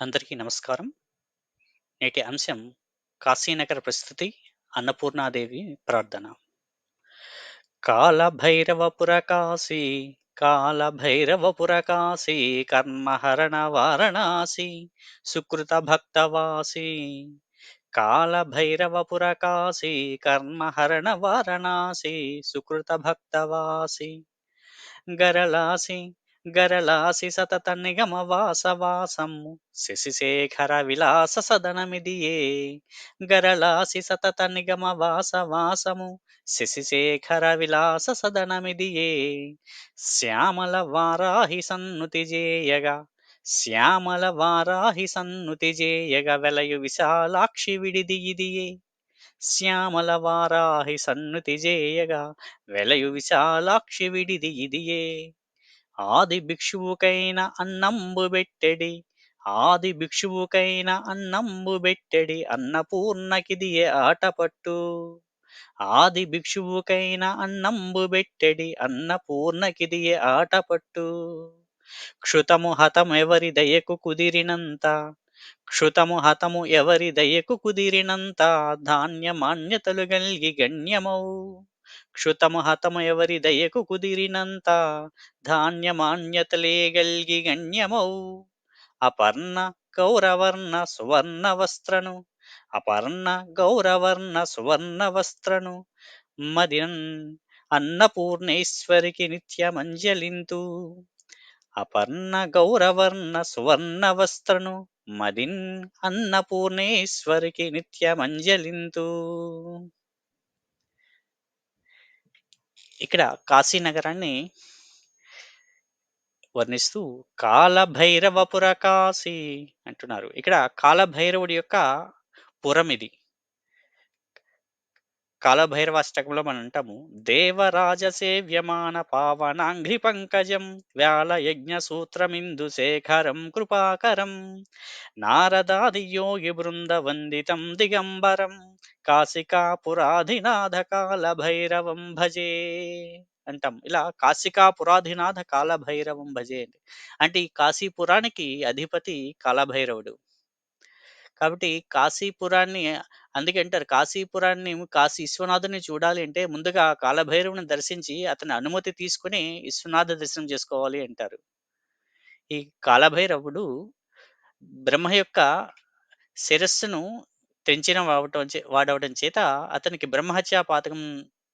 అందరికీ నమస్కారం. నేటి అంశం కాశీనగర ప్రస్తుతి అన్నపూర్ణాదేవి ప్రార్థన. కాలభైరవపుర కాశీ కాలభైరవపుర కాశీ కర్మహరణ వారణాసి సుకృత భక్తవాసి కాలభైరవపుర కాశీ కర్మహరణ వారణాసి సుకృత భక్తవాసి గరళాసి గరళాసి సతత నిగమ వాసవాసము. శశిశేఖర విలాస సదనమిదియే. గరళాసి సతత నిగమ వాసవాసము. శశిశేఖర విలాస సదనమిదియే. శ్యామల వారాహి సన్నుతి జేయగా. శ్యామల వారాహి సన్నుతి జేయగ వెలయు విశాలాక్షి విడిది ఇదియే. శ్యామల వారాహి సన్నుతి జేయగా వెలయు విశాలాక్షి విడిది ఇదియే. ఆది భిక్షువుకైన అన్నంబు బెట్టెడి. ఆది భిక్షువుకైన అన్నంబు బెట్టెడి. అన్నపూర్ణకిదియే ఆటపట్టు? ఆది భిక్షువుకైన అన్నంబు బెట్టెడి. అన్నపూర్ణకిదియే ఆటపట్టు? క్షుతము హతము ఎవరి దయకు కుదిరినంత? క్షుతము హతము ఎవరి దయకు కుదిరినంత? ధాన్యమాన్యతలు గల్గి గణ్యమౌ? క్షుతము హతము ఎవరి దయకు కుదిరినంత ధాన్యమాన్యతలే గల్గి గణ్యమౌ. అపర్ణ గౌరవర్ణ సువర్ణ వస్త్రను అపర్ణ గౌరవర్ణ సువర్ణ వస్త్రను మదిన్ అన్నపూర్ణేశ్వరికి నిత్యమంజలింతు. అపర్ణ గౌరవర్ణ సువర్ణ వస్త్రను మదిన్ అన్నపూర్ణేశ్వరికి నిత్యమంజలింతు. ఇక్కడ కాశీ నగరాన్ని వర్ణిస్తూ కాలభైరవపుర కాశీ అంటున్నారు. ఇక్కడ కాలభైరవుడి యొక్క పురం ఇది కాలభైరవాష్టకంలో మనం అంటాము దేవరాజ సేవ్యమాన పావనాంఘ్రి పంకజం వ్యాల యజ్ఞ సూత్రమిందు శేఖరం కృపాకరం నారదాది యోగి బృంద వందితం దిగంబరం కాశికాపురాధినాథ కాలభైరవం భజే అంటాం. ఇలా కాశికాపురాధినాథ కాలభైరవం భజే అంటే ఈ కాశీపురానికి అధిపతి కాలభైరవుడు. కాబట్టి కాశీపురాన్ని అందుకే అంటారు కాశీపురాన్ని కాశీ విశ్వనాథుని చూడాలి అంటే ముందుగా కాలభైరవుని దర్శించి అతని అనుమతి తీసుకుని విశ్వనాథ దర్శనం చేసుకోవాలి అంటారు. ఈ కాలభైరవుడు బ్రహ్మ యొక్క శిరస్సును తెంచిన వాడటం చే వాడవడం చేత అతనికి బ్రహ్మహత్యా పాతకం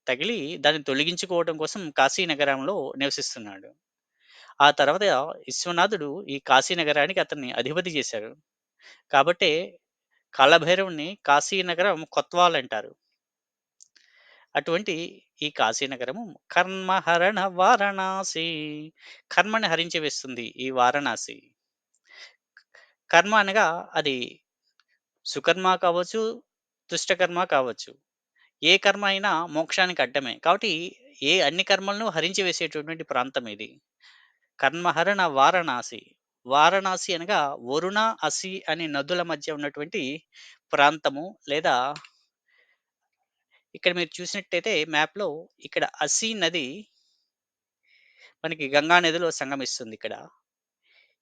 తగిలి దాన్ని తొలగించుకోవడం కోసం కాశీ నగరంలో నివసిస్తున్నాడు. ఆ తర్వాత విశ్వనాథుడు ఈ కాశీ నగరానికి అతన్ని అధిపతి చేశారు. కాబట్టే కాలభైరవుని కాశీనగరం కొత్వాల్ అంటారు అటువంటి ఈ కాశీనగరము కర్మహరణ వారణాసి కర్మని హరించి వేస్తుంది ఈ వారణాసి. కర్మ అనగా అది సుకర్మ కావచ్చు దుష్టకర్మ కావచ్చు. ఏ కర్మ అయినా మోక్షానికి అడ్డమే. కాబట్టి ఏ అన్ని కర్మలను హరించి వేసేటటువంటి ప్రాంతం ఇది. కర్మహరణ వారణాసి. వారణాసి అనగా వరుణ అసి అనే నదుల మధ్య ఉన్నటువంటి ప్రాంతము లేదా ఇక్కడ మీరు చూసినట్టయితే మ్యాప్లో ఇక్కడ అసి నది మనకి గంగా నదిలో సంగమిస్తుంది ఇక్కడ.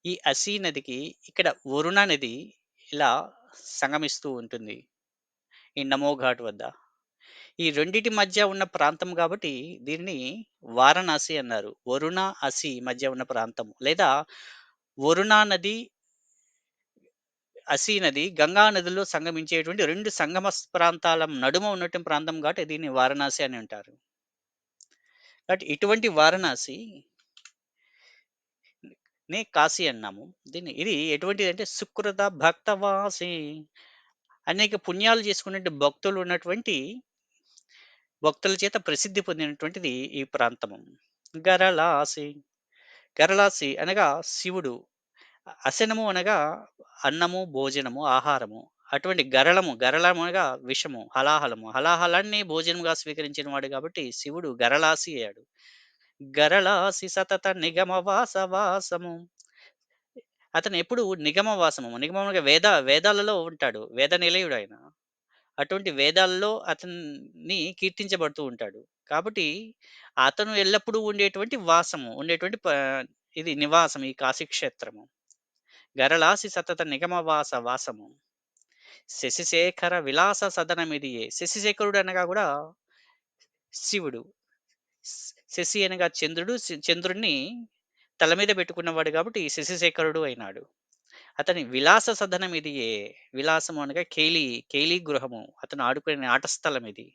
ఈ అసి నదికి ఇక్కడ వరుణ నది ఇలా సంగమిస్తూ ఉంటుంది ఈ నమోఘాట్ వద్ద. ఈ రెండిటి మధ్య ఉన్న ప్రాంతం కాబట్టి దీనిని వారణాసి అన్నారు. వరుణ అసి మధ్య ఉన్న ప్రాంతం లేదా వరుణా నది అసీ నది గంగా నదిలో సంగమించేటువంటి రెండు సంగమ ప్రాంతాల నడుమ ఉన్నటువంటి ప్రాంతం కాబట్టి దీన్ని వారణాసి అని అంటారు. కాబట్టి ఇటువంటి వారణాసి నే కాశీ అన్నాము. దీన్ని ఇది ఎటువంటిది అంటే సుకృత భక్తవాసి అనేక పుణ్యాలు చేసుకునే భక్తులు ఉన్నటువంటి భక్తుల చేత ప్రసిద్ధి పొందినటువంటిది ఈ ప్రాంతము. గరళాసి. గరళాసి అనగా శివుడు. అసనము అనగా అన్నము భోజనము ఆహారము. అటువంటి గరళము గరళము అనగా విషము హలాహలము. హలాహలాన్ని భోజనముగా స్వీకరించిన వాడు కాబట్టి శివుడు గరళాసి అయ్యాడు. గరళాసి సతత నిగమ వాసవాసము అతను ఎప్పుడు నిగమ వాసము. నిగమముగా వేద వేదాలలో ఉంటాడు. వేద నిలయుడు ఆయన. అటువంటి వేదాల్లో అతన్ని కీర్తించబడుతూ ఉంటాడు. కాబట్టి అతను ఎల్లప్పుడూ ఉండేటువంటి వాసము ఉండేటువంటి ప ఇది నివాసం ఈ కాశీ క్షేత్రము గరళాసి సతత నిగమవాస వాసము. శశిశేఖర విలాస సదనమిదియే శశిశేఖరుడు అనగా కూడా శివుడు. శశి అనగా చంద్రుడు. చంద్రుణ్ణి చంద్రుడిని తల మీద పెట్టుకున్నవాడు కాబట్టి శశిశేఖరుడు అయినాడు. అతని విలాస సదనం ఇది. ఏ విలాసము అనగా కేలి కేలి గృహము. అతను ఆడుకునే ఆట స్థలం ఇది.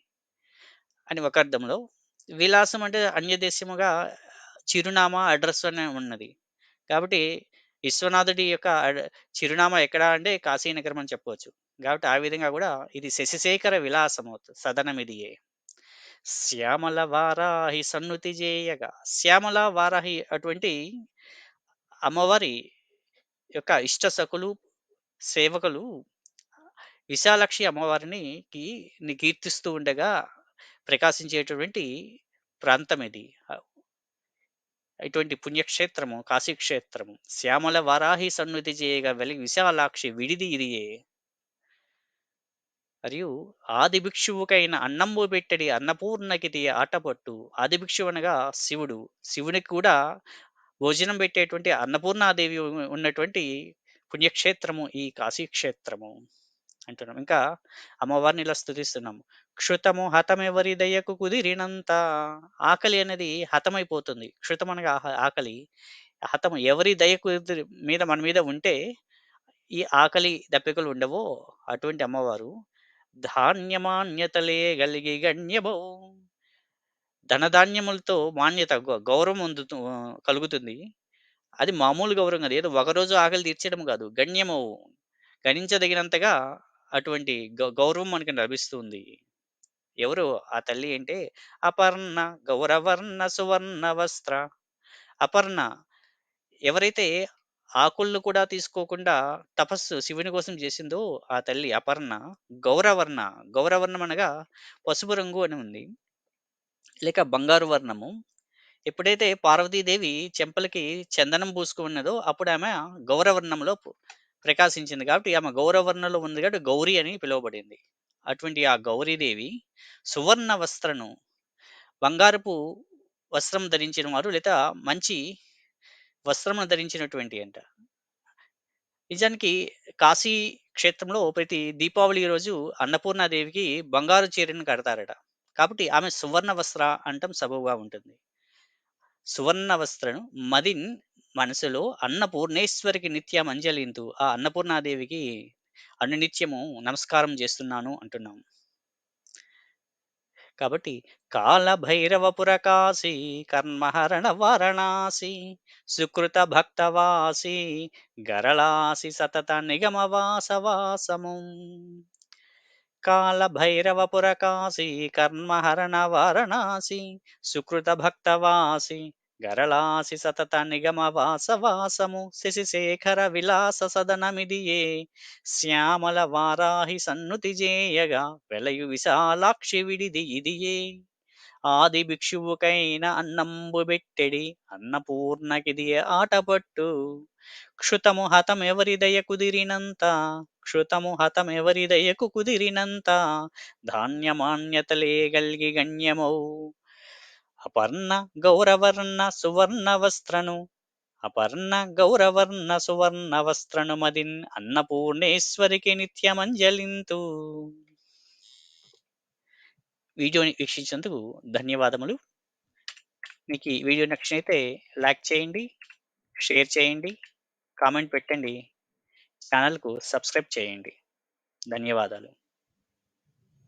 అని ఒక అర్థంలో విలాసం అంటే అన్యదేశముగా చిరునామా అడ్రస్ అనే ఉన్నది. కాబట్టి విశ్వనాథుడి యొక్క చిరునామా ఎక్కడ అంటే కాశీనగరం అని చెప్పవచ్చు. కాబట్టి ఆ విధంగా కూడా ఇది శశిశేఖర విలాసము సదనం ఇది. ఏ శ్యామల వారాహి సన్నుతి చేయగా శ్యామల వారాహి అటువంటి అమ్మవారి యొక్క ఇష్ట సకులు సేవకులు విశాలాక్షి అమ్మవారిని ని కీర్తిస్తూ ఉండగా ప్రకాశించేటటువంటి ప్రాంతం ఇది. ఇటువంటి పుణ్యక్షేత్రము కాశీక్షేత్రము శ్యామల వారాహి సన్నిధి చేయగా వెలిగి విశాలాక్షి విడిది ఇదియే. మరియు ఆది భిక్షువుకైన అన్నంబు పెట్టడి అన్నపూర్ణకిది ఆటపట్టు ఆది భిక్షువు అనగా శివుడు. శివునికి కూడా భోజనం పెట్టేటువంటి అన్నపూర్ణాదేవి ఉన్నటువంటి పుణ్యక్షేత్రము ఈ కాశీక్షేత్రము అంటున్నాం. ఇంకా అమ్మవారిని ఇలా స్థుతిస్తున్నాం క్షుతము హతమెవరి దయ్యకు కుదిరినంత ఆకలి అనేది హతమైపోతుంది. క్షుతం అనగా ఆకలి. హతము ఎవరి దయ కుదిరి మీద మన మీద ఉంటే ఈ ఆకలి దప్పికలు ఉండవో? అటువంటి అమ్మవారు ధాన్యమాన్యతలే గలిగి గణ్యమో ధనధాన్యములతో మాన్యత గౌ- గౌరవం అందుతూ కలుగుతుంది. అది మామూలు గౌరవం కాదు. ఏదో ఒకరోజు ఆకలి తీర్చడం కాదు. గణ్యము. గణించదగినంతగా అటువంటి గౌ- గౌరవం మనకి లభిస్తుంది. ఎవరు? ఆ తల్లి అంటే అపర్ణ గౌరవర్ణ సువర్ణ వస్త్ర. అపర్ణ. ఎవరైతే ఆకుళ్ళు కూడా తీసుకోకుండా తపస్సు శివుని కోసం చేసిందో ఆ తల్లి అపర్ణ గౌరవర్ణ. గౌరవర్ణం అనగా పసుపు రంగు అని ఉంది. లేక బంగారు వర్ణము. ఎప్పుడైతే పార్వతీదేవి చెంపలకి చందనం పూసుకున్నదో అప్పుడు ఆమె గౌరవర్ణంలో ప్రకాశించింది కాబట్టి ఆమె గౌరవర్ణంలో ఉంది కాబట్టి గౌరీ అని పిలువబడింది. అటువంటి ఆ గౌరీదేవి సువర్ణ వస్త్రను బంగారపు వస్త్రం ధరించిన వారు లేదా మంచి వస్త్రము ధరించినటువంటి అంట. నిజానికి కాశీ క్షేత్రంలో ప్రతి దీపావళి రోజు అన్నపూర్ణాదేవికి బంగారు చీరను కడతారట. కాబట్టి ఆమె సువర్ణ వస్త్ర అంటం సబబుగా ఉంటుంది. సువర్ణ వస్త్రను మదిన్ మనసులో అన్నపూర్ణేశ్వరికి నిత్యం అంజలింతు ఆ అన్నపూర్ణాదేవికి అనునిత్యము నమస్కారం చేస్తున్నాను అంటున్నాం. కాబట్టి కాల కాశీ కర్మహరణ వారణాసి సుకృత భక్తవాసి గరళాసి సతత నిగమవాసవాసము. కాల కర్మహరణ వారణాసి సుకృత భక్తవాసి గరళాసి సతత నిగమ వాసవాసము శశిశేఖర విలాస సదనమిదియే శ్యామల వారాహి సన్నుతి చేయగా వెలయు విశాలాక్షి విడిది ఇదియే. ఆది భిక్షువుకైన అన్నంబు బెట్టెడి అన్నపూర్ణకిదియే ఆటపట్టు. క్షుతము హతమెవరి దయ కుదిరినంత క్షుతము హతమెవరిదయకు కుదిరినంత ధాన్యమాన్యతలే గల్గి గణ్యమౌ. అపర్ణ గౌరవర్ణ సువర్ణ వస్త్రను అపర్ణ గౌరవర్ణ సువర్ణ వస్త్రను మదిన్ అన్నపూర్ణేశ్వరికి నిత్యమంజలింతు. వీడియోని వీక్షించినందుకు ధన్యవాదములు. మీకు ఈ వీడియో నచ్చినైతే లైక్ చేయండి షేర్ చేయండి కామెంట్ పెట్టండి. ఛానల్కు సబ్స్క్రైబ్ చేయండి. ధన్యవాదాలు.